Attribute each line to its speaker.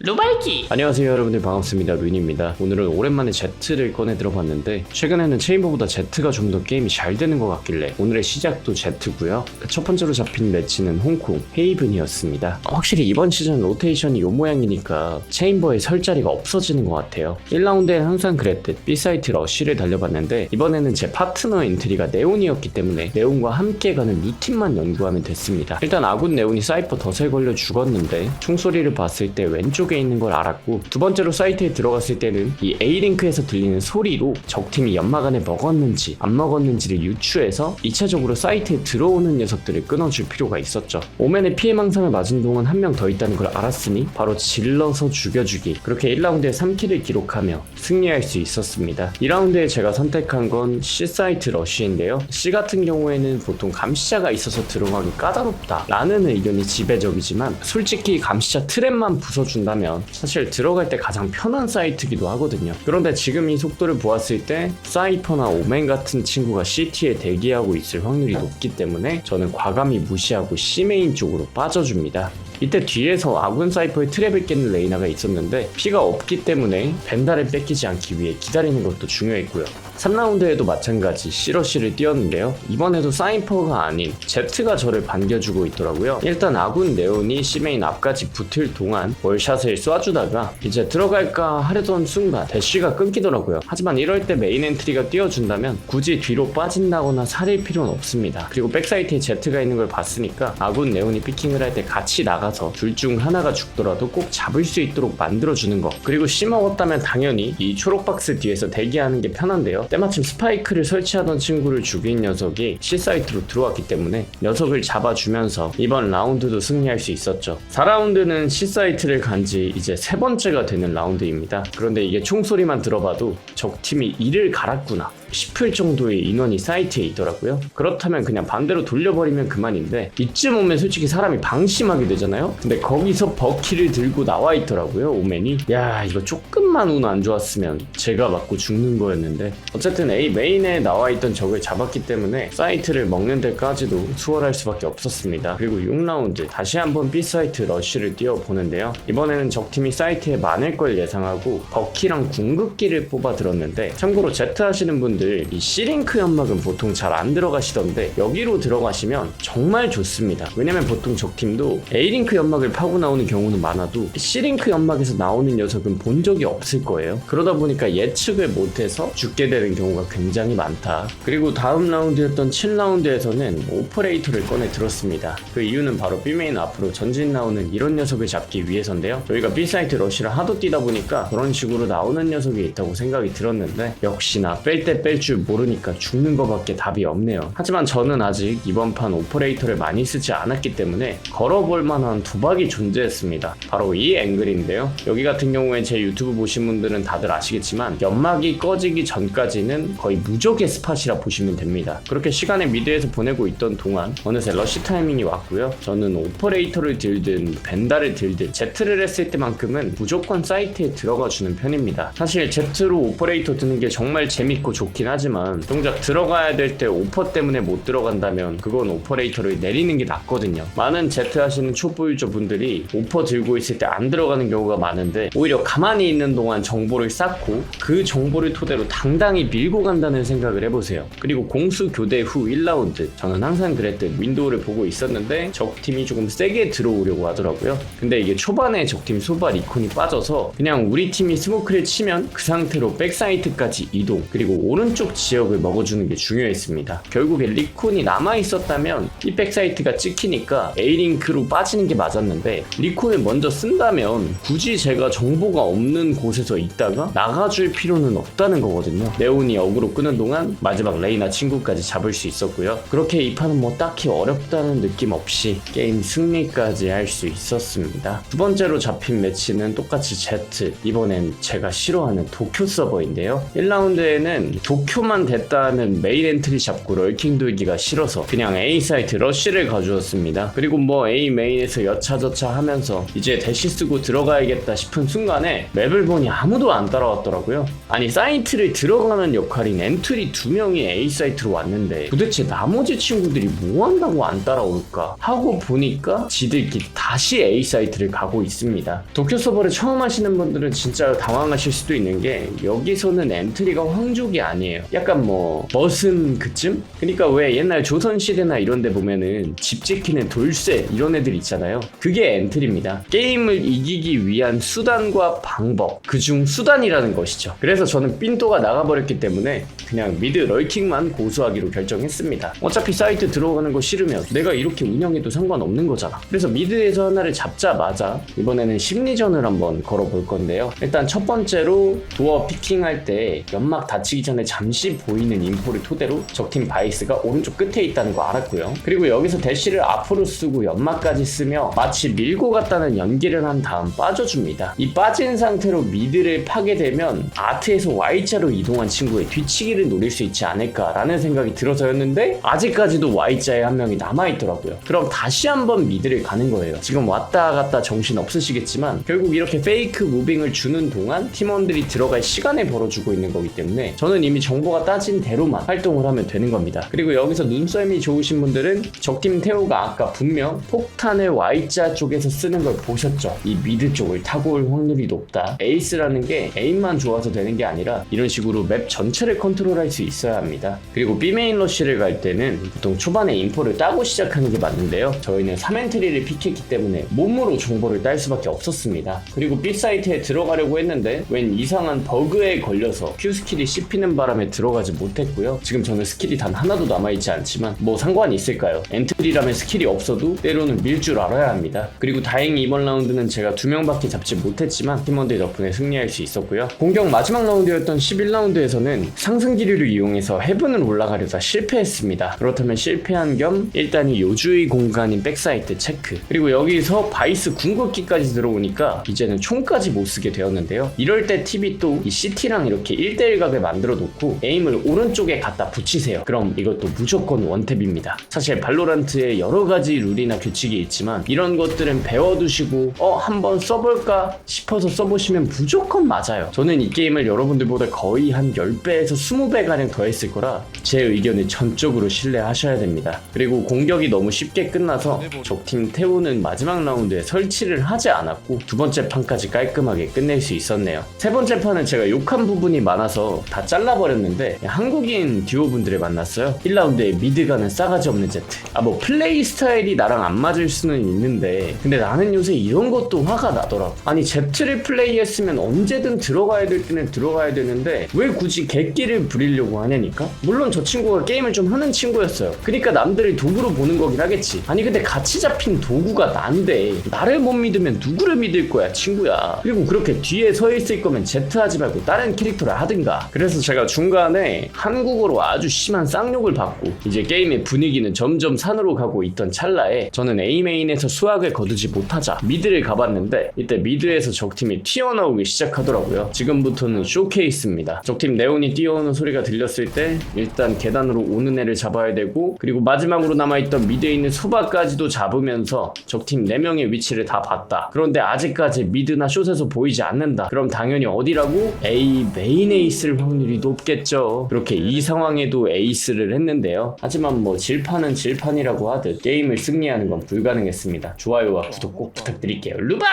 Speaker 1: 루발기
Speaker 2: 안녕하세요 여러분들. 반갑습니다. 루인입니다. 오늘은 오랜만에 Z를 꺼내 들어봤는데 최근에는 체인버보다 Z가 좀 더 게임이 잘 되는 것 같길래 오늘의 시작도 Z고요. 그 첫 번째로 잡힌 매치는 홍콩 헤이븐이었습니다. 확실히 이번 시즌 로테이션이 요 모양이니까 체인버에 설 자리가 없어지는 것 같아요. 1라운드엔 항상 그랬듯 B사이트 러쉬를 달려봤는데 이번에는 제 파트너 엔트리가 네온이었기 때문에 네온과 함께 가는 루틴만 연구하면 됐습니다. 일단 아군 네온이 사이퍼 덫에 걸려 죽었는데 총소리를 봤을 때 왼쪽 에 있는 걸 알았고 두 번째로 사이트에 들어갔을 때는 이 A링크에서 들리는 소리로 적팀이 연막 안에 먹었는지 안 먹었는지를 유추해서 2차적으로 사이트에 들어오는 녀석들을 끊어줄 필요가 있었죠. 오맨의 피해 망상을 맞은 동안 한 명 더 있다는 걸 알았으니 바로 질러서 죽여주기. 그렇게 1라운드에 3킬을 기록하며 승리할 수 있었습니다. 2라운드에 제가 선택한 건 C사이트 러쉬인데요. C 같은 경우에는 보통 감시자가 있어서 들어가기 까다롭다 라는 의견이 지배적이지만 솔직히 감시자 트랩만 부숴준다 면 사실 들어갈 때 가장 편한 사이트기도 하거든요. 그런데 지금 이 속도를 보았을 때 사이퍼나 오멘 같은 친구가 CT에 대기하고 있을 확률이 높기 때문에 저는 과감히 무시하고 C메인 쪽으로 빠져줍니다. 이때 뒤에서 아군 사이퍼의 트랩을 깨는 레이나가 있었는데 피가 없기 때문에 벤달을 뺏기지 않기 위해 기다리는 것도 중요했고요 3라운드에도 마찬가지 시러시를 띄웠는데요. 이번에도 사이퍼가 아닌 Z가 저를 반겨주고 있더라고요. 일단 아군 네온이 C메인 앞까지 붙을 동안 월샷을 쏴주다가 이제 들어갈까 하려던 순간 대쉬가 끊기더라고요. 하지만 이럴 때 메인 엔트리가 띄워준다면 굳이 뒤로 빠진다거나 살릴 필요는 없습니다. 그리고 백사이트에 Z가 있는 걸 봤으니까 아군 네온이 피킹을 할 때 같이 나가서 둘 중 하나가 죽더라도 꼭 잡을 수 있도록 만들어주는 거. 그리고 C 먹었다면 당연히 이 초록박스 뒤에서 대기하는 게 편한데요 때마침 스파이크를 설치하던 친구를 죽인 녀석이 C 사이트로 들어왔기 때문에 녀석을 잡아주면서 이번 라운드도 승리할 수 있었죠. 4라운드는 C 사이트를 간 지 이제 세 번째가 되는 라운드입니다. 그런데 이게 총소리만 들어봐도 적팀이 이를 갈았구나 싶을 정도의 인원이 사이트에 있더라고요. 그렇다면 그냥 반대로 돌려버리면 그만인데 이쯤 오면 솔직히 사람이 방심하게 되잖아요. 근데 거기서 버키를 들고 나와 있더라고요. 오맨이. 야 이거 조금만 운 안 좋았으면 제가 맞고 죽는 거였는데 어쨌든 A 메인에 나와 있던 적을 잡았기 때문에 사이트를 먹는 데까지도 수월할 수밖에 없었습니다. 그리고 6라운드 다시 한번 B 사이트 러쉬를 뛰어보는데요. 이번에는 적팀이 사이트에 많을 걸 예상하고 버키랑 궁극기를 뽑아 들었는데 참고로 Z 하시는 분들 이 C링크 연막은 보통 잘 안 들어가시던데 여기로 들어가시면 정말 좋습니다. 왜냐면 보통 적팀도 A링크 연막을 파고 나오는 경우는 많아도 C링크 연막에서 나오는 녀석은 본 적이 없을 거예요. 그러다 보니까 예측을 못해서 죽게 되는 경우가 굉장히 많다. 그리고 다음 라운드였던 7라운드에서는 오퍼레이터를 꺼내 들었습니다. 그 이유는 바로 B메인 앞으로 전진 나오는 이런 녀석을 잡기 위해서인데요. 저희가 B사이트 러쉬를 하도 뛰다 보니까 그런 식으로 나오는 녀석이 있다고 생각이 들었는데 역시나 뺄 때뺄 줄 모르니까 죽는 것밖에 답이 없네요. 하지만 저는 아직 이번 판 오퍼레이터를 많이 쓰지 않았기 때문에 걸어볼 만한 도박이 존재했습니다. 바로 이 앵글인데요. 여기 같은 경우에 제 유튜브 보신 분들은 다들 아시겠지만 연막이 꺼지기 전까지는 거의 무적의 스팟이라 보시면 됩니다. 그렇게 시간을 미드에서 보내고 있던 동안 어느새 러쉬 타이밍이 왔고요. 저는 오퍼레이터를 들든 벤다를 들든 Z를 했을 때만큼은 무조건 사이트에 들어가 주는 편입니다. 사실 Z로 오퍼레이터 드는 게 정말 재밌고 좋긴 하지만 정작 들어가야 될 때 오퍼 때문에 못 들어간다면 그건 오퍼레이터를 내리는 게 낫거든요. 많은 Z 하시는 초보 유저 분들이 오퍼 들고 있을 때 안 들어가는 경우가 많은데 오히려 가만히 있는 동안 정보를 쌓고 그 정보를 토대로 당당히 밀고 간다는 생각을 해보세요. 그리고 공수 교대 후 1라운드 저는 항상 그랬듯 윈도우를 보고 있었는데 적팀이 조금 세게 들어오려고 하더라고요. 근데 이게 초반에 적팀 소발 이콘이 빠져서 그냥 우리 팀이 스모크를 치면 그 상태로 백사이트까지 이동 그리고 오른 쪽 지역을 먹어주는 게 중요했습니다. 결국에 리콘이 남아 있었다면 이 백사이트가 찍히니까 A링크로 빠지는 게 맞았는데 리콘을 먼저 쓴다면 굳이 제가 정보가 없는 곳에서 있다가 나가줄 필요는 없다는 거거든요. 네온이 역으로 끄는 동안 마지막 레이나 친구까지 잡을 수 있었고요. 그렇게 이 판은 뭐 딱히 어렵다는 느낌 없이 게임 승리까지 할 수 있었습니다. 두 번째로 잡힌 매치는 똑같이 Z 이번엔 제가 싫어하는 도쿄 서버인데요. 1라운드에는 도 쿄만 됐다 하면 메인 엔트리 잡고 럴킹 돌기가 싫어서 그냥 A 사이트 러쉬를 가져왔습니다. 그리고 뭐 A 메인에서 여차저차 하면서 이제 대시 쓰고 들어가야겠다 싶은 순간에 맵을 보니 아무도 안 따라왔더라고요. 아니 사이트를 들어가는 역할인 엔트리 두 명이 A 사이트로 왔는데 도대체 나머지 친구들이 뭐 한다고 안 따라올까 하고 보니까 지들끼리 다시 A 사이트를 가고 있습니다. 도쿄 서버를 처음 하시는 분들은 진짜 당황하실 수도 있는 게 여기서는 엔트리가 황족이 아니에요. 약간 뭐 머슴 그쯤? 그러니까 왜 옛날 조선 시대나 이런 데 보면은 집 지키는 돌쇠 이런 애들 있잖아요. 그게 엔트리입니다. 게임을 이기기 위한 수단과 방법 그중 수단이라는 것이죠. 그래서 저는 삔또가 나가버렸기 때문에 그냥 미드 럴킹만 고수하기로 결정했습니다. 어차피 사이트 들어가는 거 싫으면 내가 이렇게 운영해도 상관없는 거잖아. 그래서 미드에서 하나를 잡자마자 이번에는 심리전을 한번 걸어볼 건데요. 일단 첫 번째로 도어 피킹할 때 연막 닫히기 전에 잠시 보이는 인포를 토대로 적팀 바이스가 오른쪽 끝에 있다는 거 알았고요. 그리고 여기서 대시를 앞으로 쓰고 연막까지 쓰며 마치 밀고 갔다는 연기를 한 다음 빠져줍니다. 이 빠진 상태로 미드를 파게 되면 아트에서 Y자로 이동한 친구의 뒤치기를 노릴 수 있지 않을까라는 생각이 들어서였는데 아직까지도 Y자에 한 명이 남아있더라고요. 그럼 다시 한번 미드를 가는 거예요. 지금 왔다 갔다 정신 없으시겠지만 결국 이렇게 페이크 무빙을 주는 동안 팀원들이 들어갈 시간을 벌어주고 있는 거기 때문에 저는 이미 정보가 따진 대로만 활동을 하면 되는 겁니다. 그리고 여기서 눈썰미 좋으신 분들은 적팀 태호가 아까 분명 폭탄을 Y자 쪽에서 쓰는 걸 보셨죠? 이 미드 쪽을 타고 올 확률이 높다. 에이스라는 게 에임만 좋아서 되는 게 아니라 이런 식으로 맵 전체를 컨트롤할 수 있어야 합니다. 그리고 B메인 러쉬를 갈 때는 보통 초반에 인포를 따고 시작하는 게 맞는데요. 저희는 3엔트리를 픽했기 때문에 몸으로 정보를 딸 수밖에 없었습니다. 그리고 B 사이트에 들어가려고 했는데 웬 이상한 버그에 걸려서 Q 스킬이 씹히는 바람에 들어가지 못했고요. 지금 저는 스킬이 단 하나도 남아있지 않지만 뭐 상관이 있을까요? 엔트리라면 스킬이 없어도 때로는 밀 줄 알아야 합니다. 그리고 다행히 이번 라운드는 제가 두 명밖에 잡지 못했지만 팀원들 덕분에 승리할 수 있었고요. 공격 마지막 라운드였던 11라운드에서는 상승 기류를 이용해서 해븐을 올라가려다 실패했습니다. 그렇다면 실패한 겸 일단 이 요주의 공간인 백사이트 체크 그리고 여기서 바이스 궁극기까지 들어오니까 이제는 총까지 못 쓰게 되었는데요. 이럴 때 팁이 또 이 CT랑 이렇게 1대1 각을 만들어 놓고 에임을 오른쪽에 갖다 붙이세요. 그럼 이것도 무조건 원탭입니다. 사실 발로란트에 여러 가지 룰이나 규칙이 있지만 이런 것들은 배워두시고 어 한번 써볼까 싶어서 써보시면 무조건 맞아요. 저는 이 게임을 여러분들보다 거의 한 10배에서 20배 가량 더 했을 거라 제 의견을 전적으로 신뢰하셔야 됩니다. 그리고 공격이 너무 쉽게 끝나서 적팀 태우는 마지막 라운드에 설치를 하지 않았고 두 번째 판까지 깔끔하게 끝낼 수 있었네요. 세 번째 판은 제가 욕한 부분이 많아서 다 잘라버렸 는데 한국인 듀오분들을 만났어요. 1라운드에 미드 가는 싸가지 없는 제트. 아 뭐 플레이 스타일이 나랑 안 맞을 수는 있는데 근데 나는 요새 이런 것도 화가 나더라고. 아니 제트를 플레이했으면 언제든 들어가야 될 때는 들어가야 되는데 왜 굳이 객기를 부리려고 하냐니까? 물론 저 친구가 게임을 좀 하는 친구였어요. 그러니까 남들이 도구로 보는 거긴 하겠지. 아니 근데 같이 잡힌 도구가 난데 나를 못 믿으면 누구를 믿을 거야 친구야. 그리고 그렇게 뒤에 서 있을 거면 제트 하지 말고 다른 캐릭터를 하든가. 그래서 제가 중간에 한국어로 아주 심한 쌍욕을 받고 이제 게임의 분위기는 점점 산으로 가고 있던 찰나에 저는 A메인에서 수학을 거두지 못하자 미드를 가봤는데 이때 미드에서 적팀이 튀어나오기 시작하더라고요. 지금부터는 쇼케이스입니다. 적팀 네온이 뛰어오는 소리가 들렸을 때 일단 계단으로 오는 애를 잡아야 되고 그리고 마지막으로 남아있던 미드에 있는 소바까지도 잡으면서 적팀 4명의 위치를 다 봤다. 그런데 아직까지 미드나 숏에서 보이지 않는다. 그럼 당연히 어디라고? A 메인에 있을 확률이 높 겠죠. 그렇게 이 상황에도 에이스를 했는데요. 하지만 뭐 질판은 질판이라고 하듯 게임을 승리하는 건 불가능했습니다. 좋아요와 구독 꼭 부탁드릴게요. 루바!